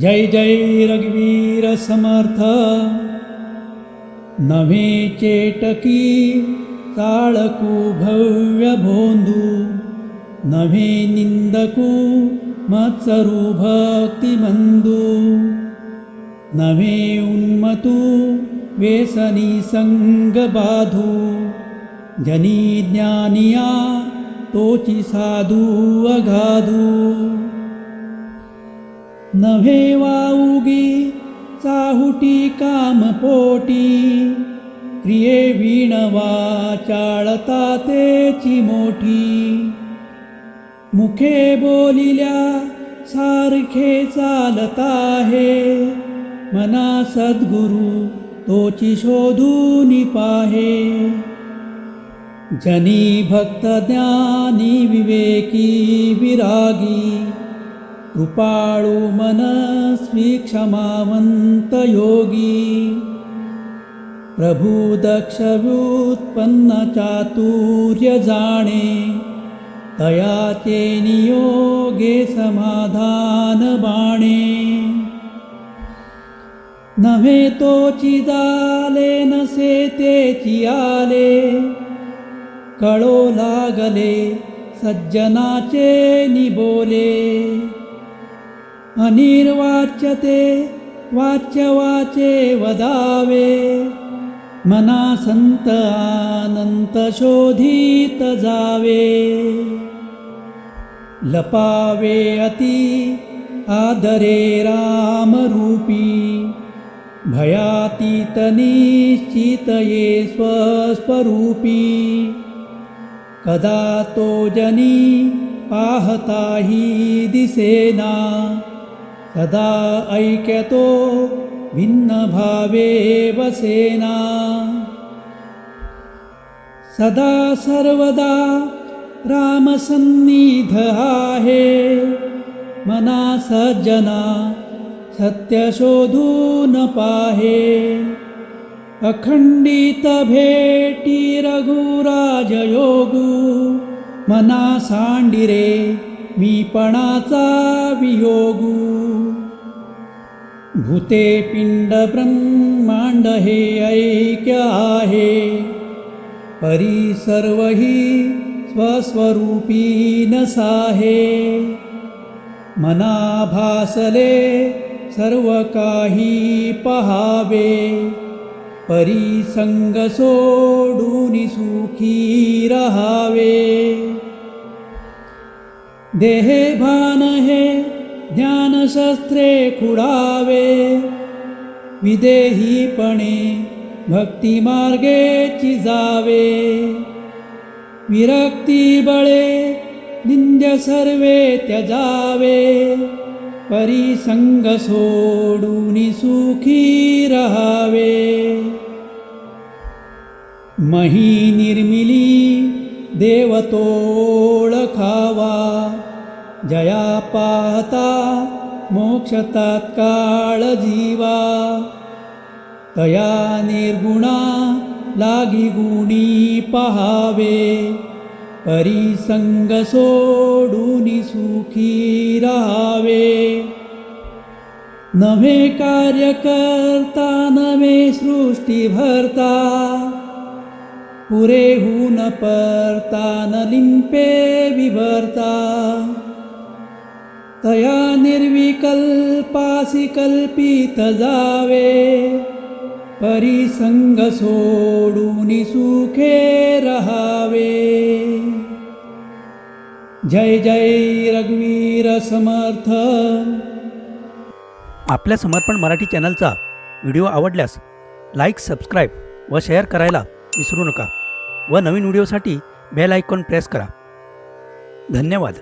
जय जय रघुवीरसमर्थ नमे चेटकी ताळकुभव्य भव्यभोन्धु नमे निन्दकु मत्सरु भक्तिमन्दु नमे उन्मतु वेसनी सङ्गबाधु जनी ज्ञानिया तोचि साधु अगाधु। नव्हे वाऊगी चाहुटी कामपोटी. क्रिये विणवा चाळता तेची मोठी. मुखे बोलिल्या सारखे चालता आहे मना सद्गुरु तोची शोधून पाहे. जनी भक्त ज्ञानी विवेकी विरागी. कृपाळू मनस्वी क्षमावंत योगी। प्रभू दक्ष व्युत्पन्न चातुर्य जाणे तयाचे नियोगे समाधान बाणे। नव्हे चिदाले जाले नसे ते आले कळो लागले सज्जनाचे निबोले। अनिर्वाच्यते वाच्यवाचे वदावे। मना सन्त आनन्तशोधित जावे। लपावे अति आदरे रामरूपी। भयातीतनिश्चितये स्वस्वरूपी। कदा तो जनी पाहता हि दिसेना। सदा ऐक्यतो भिन्नभावेव सेना। सदा सर्वदा रामसन्निधः हे मना सज्जना सत्यशोधू न पाहे अखण्डितभेटी रघुराजयोगु मना साण्डिरे मीपणाचा वियोगू. भूते पिंड ब्रह्मांड हे ऐक्य आहे. परी सर्वही स्वस्वरूपी नसाहे मना भासले सर्व काही पहावे. परी संग सोडून सुखी रहावे. देहे भान हे ज्ञानशस्त्रे खुडावे विदेहीपणे भक्तिमार्गेची जावे विरक्ती बळे निंद्य सर्वे त्यजावे परिसंग सोडून सुखी रहावे। मही निर्मिली देवतोळखावा जया पाता मोक्षतात्काळजीवा. तया निर्गुणा निर्गुणालाघिगुणी पहावे परिसङ्गसोडुनि सुखी राहावे. मे कार्यकर्ता न मे सृष्टिभर्ता पुरे न पर्ता न लिम्पे विभर्ता. तया निर्विकल्पासी कल्पित जावे परिसंग सोडून सुखे रहावे। जय जय रघुवीर समर्थ। आपल्या समर्पण मराठी चॅनलचा व्हिडिओ आवडल्यास लाईक सबस्क्राईब व शेअर करायला विसरू नका व नवीन व्हिडिओसाठी बेल आयकॉन प्रेस करा. धन्यवाद.